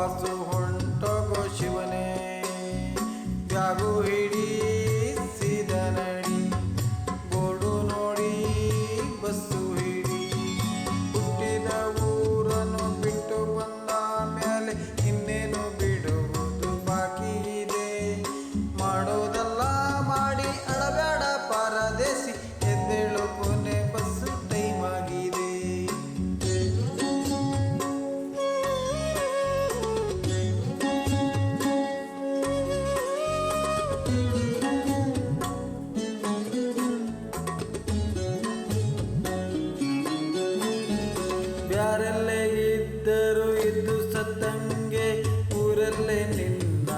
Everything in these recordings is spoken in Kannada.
ವಾಪಸ್ಸು ಬ್ಯಾರಲ್ಲೇ ಇದ್ದರು ಇದ್ದು ಸತ್ತಂಗೆ, ಊರಲ್ಲೇ ನಿನ್ನ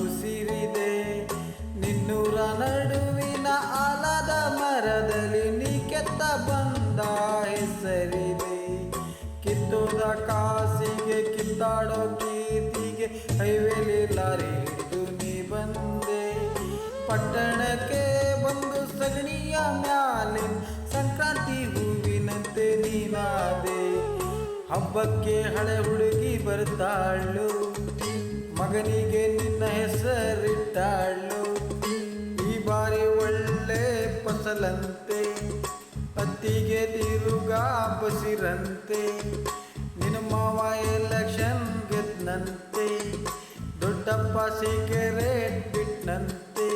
ಉಸಿರಿದೆ. ನಿನ್ನೂರ ನಡುವಿನ ಆಲದ ಮರದಲ್ಲಿ ನೀ ಕೆತ್ತ ಬಂದ ಹೆಸರಿದೆ. ಕಿತ್ತೋದ ಕಾಸಿಗೆ, ಕಿತ್ತಾಡೋ ಕೀರ್ತಿಗೆ ಹೈವೇಲಿ ಲಾರಿ ನೀ ಬಂದೆ. ಪಟ್ಟಣಕ್ಕೆ ಬಂದು ಸಗಣಿಯ ಮ್ಯಾಲಿನ ಹಬ್ಬಕ್ಕೆ ಹಳೆ ಹುಡುಗಿ ಬರ್ತಾಳು ಮಗನಿಗೆ ನಿನ್ನ ಹೆಸರಿಟ್ಟಾಳು. ಈ ಬಾರಿ ಒಳ್ಳೆ ಫಸಲಂತೆ. ಅತ್ತಿಗೆ ತಿರುಗಾ ಬಸಿರಂತೆ. ನಿನ್ನ ಮಾವ ಎಲೆಕ್ಷನ್ ಗೆದ್ನಂತೆ. ದೊಡ್ಡಪ್ಪ ಸಿಗರೇಟ್ ಬಿಟ್ನಂತೆ.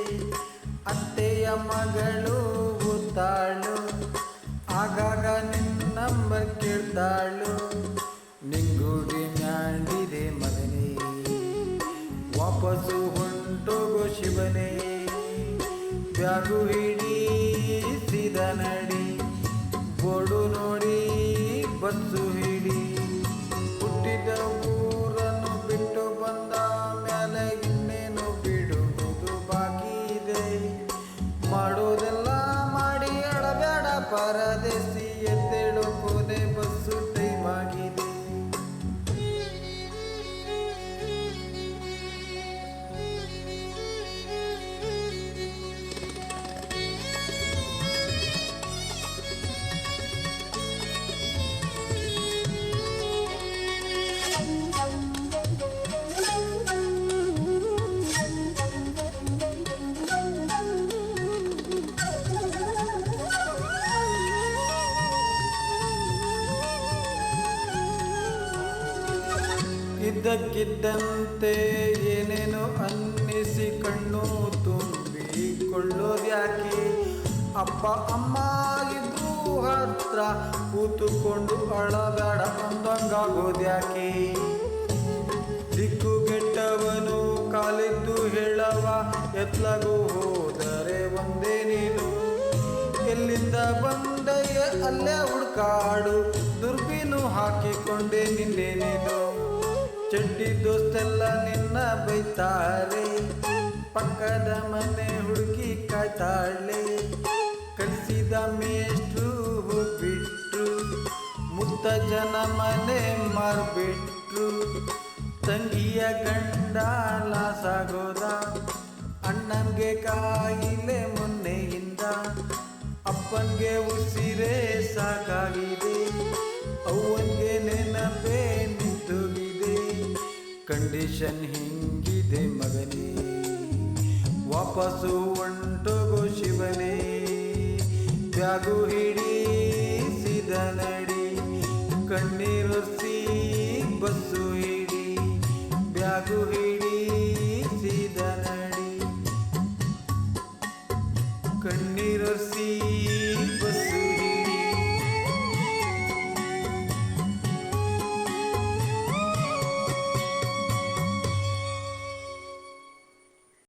ಅತ್ತೆಯ ಮಗಳು ಓದ್ತಾಳು ಆಗಾಗ ನಿನ್ನ ನಂಬರ್ ಕೇಳ್ತಾಳು. ನಿಂಗುಡಿ ಮ್ಯಾಂಡಿದೆ ಮಗನೇ. ವಾಪಸ್ಸು ಹೊಂಟೋಗೋ ಶಿವನೇ. ಬ್ಯಾಗು ಹಿಡಿಸಿದ ನಡಿ. ಬೋರ್ಡು ನೋಡಿ ಬಸ್ಸು ಹಿಡಿ. ಹುಟ್ಟಿದ ಊರನ್ನು ಬಿಟ್ಟು ಬಂದ ಮೇಲೆ ಇನ್ನೇನು ಬಿಡುವುದು ಬಾಕಿ ಇದೆ. ಮಾಡೋದೆಲ್ಲ ಮಾಡಿ ಅಡಬೇಡ ಪರದೇಸಿ ಇದ್ದಕ್ಕಿದ್ದಂತೆ ಏನೇನು ಅನ್ನಿಸಿ ಕಣ್ಣು ತುಂಬಿಕೊಳ್ಳೋದ್ಯಾಕೆ ಅಪ್ಪ, ಅಮ್ಮ ಇದ್ರು ಹತ್ರ ಕೂತುಕೊಂಡು ಅಳಬೇಡ ದಿಕ್ಕು ದಿಕ್ಕುಗೆಟ್ಟವನು ಕಾಲಿದ್ದು ಹೇಳವ ಎತ್ಲಗೂ ಹೋದರೆ ಒಂದೇ ನೀನು. ಎಲ್ಲಿಂದ ಬಂದಯ್ಯ ಅಲ್ಲೇ ಹುಡುಕಾಡು, ದುರ್ಬೀನು ಹಾಕಿಕೊಂಡೆ ನಿನ್ನೆ ನೀನು ಚಡ್ಡಿ ದೋಸ್ತೆಲ್ಲ ನಿನ್ನ ಬೈತಾರೆ. ಪಕ್ಕದ ಮನೆ ಹುಡುಕಿ ಕಾಯ್ತಾಳೆ. ಕಳಿಸಿದ ಮೇಷ್ಟ್ರು ಹೋಗ್ಬಿಟ್ರು. ಮುತ್ತ ಜನ ಮನೆ ಮಾರ್ಬಿಟ್ರು. ತಂಗಿಯ ಗಂಡ ಲಾಸಾಗೋದ ಅಣ್ಣನ್ಗೆ ಕಾಯಿಲೆ ಮೊನ್ನೆಯಿಂದ. ಅಪ್ಪನ್ಗೆ ಉಸಿರೇ ಸಾಕಾಗಿದೆ. ಅವನ್ಗೆ ನೆನಪೇ ಕಂಡೀಷನ್ ಹಿಂಗಿದೆ ಮಗನೇ. ವಾಪಸ್ಸು ಹೊಂಟೋಗೋ ಶಿವನೇ. ಬ್ಯಾಗು ಹಿಡಿಸಿದ